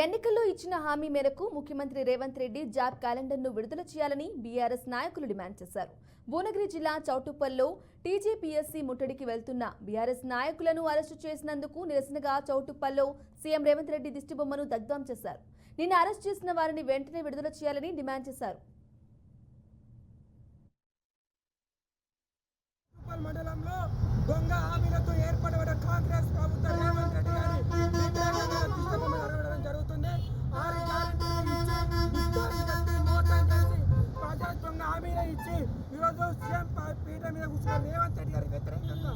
ఎన్నికల్లో ఇచ్చిన హామీ మేరకు ముఖ్యమంత్రి రేవంత్ రెడ్డి జాబ్ క్యాలెండర్ను విడుదల చేయాలని బీఆర్ఎస్ నాయకులు డిమాండ్ చేశారు. భువనగిరి జిల్లా చౌటుప్పల్లో టీజీపీఎస్సీ ముట్టడికి వెళ్తున్న బీఆర్ఎస్ నాయకులను అరెస్టు చేసినందుకు నిరసనగా చౌటుప్పల్లో సీఎం రేవంత్ రెడ్డి దిష్టిబొమ్మను దగ్ధం చేశారు. నిన్న అరెస్ట్ చేసిన వారిని వెంటనే విడుదల చేయాలని డిమాండ్ చేశారు. మండలంలో దొంగ హామీలతో ఏర్పడిన కాంగ్రెస్ ఇచ్చి ఈరోజు సీఎం పీఠ మీద కూర్చున్న రేవంత్ రెడ్డి గారి వ్యతిరేకంగా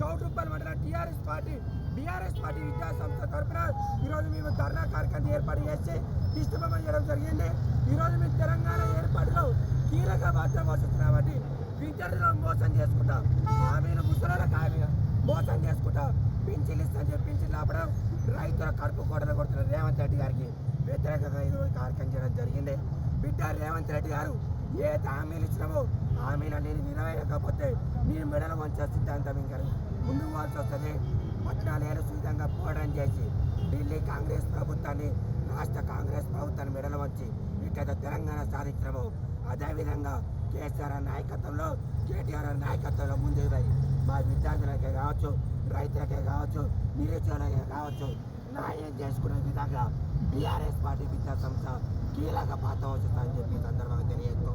చౌటుప్పల్ మండల టీఆర్ఎస్ పార్టీ బీఆర్ఎస్ పార్టీ విద్యా సంస్థ తరఫున ఈరోజు మేము ధర్నా కార్యక్రమం ఏర్పాటు చేసి దిష్టబొమ్మ చేయడం జరిగింది. ఈరోజు మేము తెలంగాణ ఏర్పాటులో కీలక పాత్ర పోషిస్తున్నామండి విద్యార్థులను మోసం చేసుకుంటాం హామీలు ముసలాలకు హామీ మోసం చేసుకుంటాం పింఛన్లు ఇస్తా చెప్పి పింఛన్లు రైతుల కడుపు కోటలు కొడుతున్న రేవంత్ రెడ్డి గారికి వ్యతిరేకంగా ఈరోజు కార్యక్రమం చేయడం జరిగింది. బిడ్డ రేవంత్ రెడ్డి గారు ఏ హామీలు ఇచ్చినామో హామీలు నేను నెరవేరకపోతే నేను మెడలు వంచే సిద్ధాంతం ఇంకా ముందు వాల్సి వస్తుంది. పద్నాలుగేళ్ళు సువిధంగా పోరాటం చేసి ఢిల్లీ కాంగ్రెస్ ప్రభుత్వాన్ని రాష్ట్ర కాంగ్రెస్ ప్రభుత్వాన్ని మెడలు వంచి ఇట్లయితే తెలంగాణ సాధించడము అదేవిధంగా కేసీఆర్ నాయకత్వంలో కేటీఆర్ నాయకత్వంలో ముందుకు పోయి మా విద్యార్థులకే కావచ్చు రైతులకే కావచ్చు నిరుద్యోగులకే కావచ్చు న్యాయం చేసుకునే విధంగా బీఆర్ఎస్ పార్టీ విద్యా సంస్థ కీలక పాత్ర వస్తుందని చెప్పి సందర్భంగా తెలియజేస్తూ